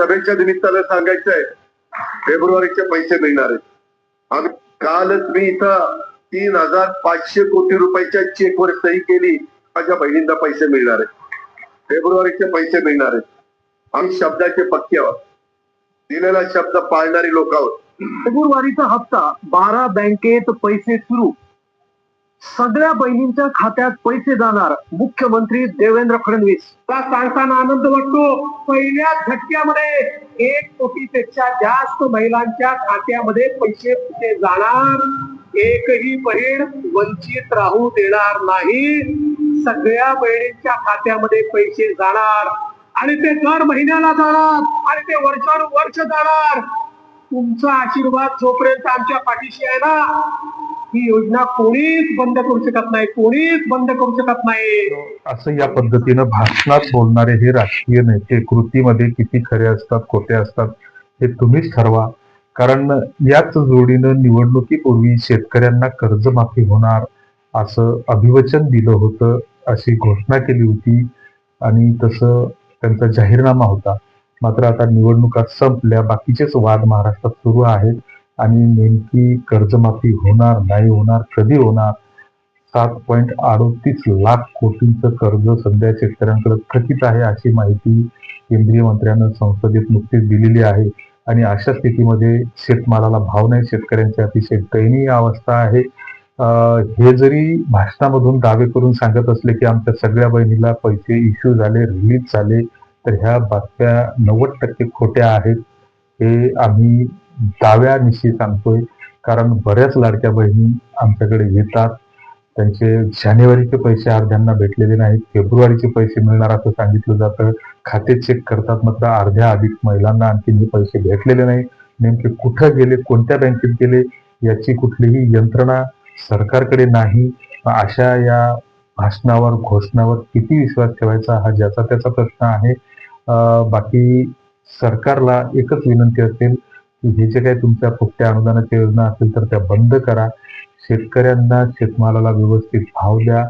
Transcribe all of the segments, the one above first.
सभेच्या निमित्तानं सांगायचं आहे फेब्रुवारीचे पैसे मिळणार आहेत. आम्ही कालच मी इथं तीन हजार पाचशे कोटी रुपयाच्या चेकवर सही केली माझ्या बहिणींना पैसे मिळणार आहेत. फेब्रुवारीचे पैसे मिळणार आहेत. आम्ही शब्दाचे पक्के आहोत. दिलेला शब्द पाळणारी लोक आहोत. फेब्रुवारीचा हप्ता बारा बँकेत पैसे सुरू. सगळ्या बहिणींच्या खात्यात पैसे जाणार मुख्यमंत्री देवेंद्र फडणवीस. सांगताना आनंद वाटतो पहिल्या झटक्यामध्ये एक कोटीपेक्षा जास्त महिलांच्या खात्यामध्ये पैसे कुठे जाणार? एकही बहीण वंचित राहू देणार नाही. सगळ्या बहिणींच्या खात्यामध्ये पैसे जाणार. आणि ते दर महिन्याला जाणार आणि ते वर्षानुवर्ष जाणार. तुमचा आशीर्वाद जोपर्यंत आमच्या पाठीशी आहे ना ही योजना कोणीच बंद करू शकत नाही कोणीच बंद करू शकत नाही. असं या पद्धतीनं भाषणात बोलणारे हे राजकीय नेते कृतीमध्ये किती खरे असतात खोटे असतात हे तुम्हीच ठरवा. कारण याच जोडीनं निवडणुकीपूर्वी शेतकऱ्यांना कर्जमाफी होणार असं अभिवचन दिलं होतं अशी घोषणा केली होती आणि तसं त्यांचा जाहीरनामा होता. मात्र आता निवडणुका संपल्या बाकीचेच वाद महाराष्ट्रात सुरू आहेत. आणि नेमकी कर्जमाफी होणार नाही होणार कधी होणार? सात पॉईंट अडोतीस लाख कोटींचं कर्ज सध्या शेतकऱ्यांकडे थकीत आहे अशी माहिती केंद्रीय मंत्र्यानं संसदेत नुकतीच दिलेली आहे. आणि अशा स्थितीमध्ये शेतमालाला भाव नाही शेतकऱ्यांची अतिशय दयनीय अवस्था आहे. हे जरी भाषणामधून दावे करून सांगत असले की आमच्या सगळ्या बहिणीला पैसे इश्यू झाले रिलीज झाले तर ह्या बातम्या नव्वद टक्के खोट्या आहेत. हे आम्ही दाव्यानिशी सांगतोय कारण बऱ्याच लाडक्या बहिणी आमच्याकडे येतात. त्यांचे जानेवारीचे पैसे अर्ध्यांना भेटलेले नाहीत. फेब्रुवारीचे पैसे मिळणार असं सांगितलं जातं. खाते चेक करतात मात्र अर्ध्या अधिक महिलांना आणखी हे पैसे भेटलेले नाही नेमके कुठं गेले कोणत्या बँकेत गेले याची कुठलीही यंत्रणा सरकारकडे नाही. अशा या भाषणावर घोषणावर किती विश्वास ठेवायचा हा ज्याचा त्याचा प्रश्न आहे. बाकी सरकारला एकच विनंती असेल हे जे काही तुमच्या फुकट्या अनुदानाच्या योजना असेल तर त्या बंद करा. शेतकऱ्यांना शेतमालाला व्यवस्थित भाव द्या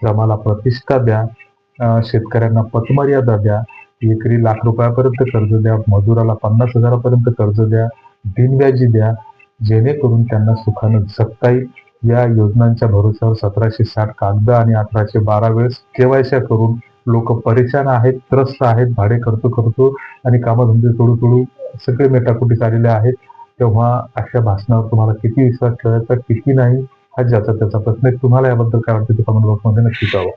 श्रमाला प्रतिष्ठा द्या शेतकऱ्यांना पतमर्यादा द्या. एकरी लाख रुपयापर्यंत कर्ज द्या मजुराला पन्नास हजारापर्यंत कर्ज द्या बिनव्याजी द्या. जेणेकरून त्यांना सुखानं जगता येईल. या योजनांच्या भरोश्यावर सतराशे साठ कागद आणि अठराशे बारा वेळेस केवायशा करून लोक परेशान आहेत त्रस्त आहेत भाडे करतो करतो आणि कामधंदे सोडू सोडू सगळे मेटाकुटीस आलेले आहेत. तेव्हा अशा भाषणावर तुम्हाला किती विश्वास ठेवायचा किती नाही हा ज्याचा त्याचा प्रश्न आहे. तुम्हाला याबद्दल काय वाटतं ते कमेंट बॉक्समध्ये नक्की कळवा.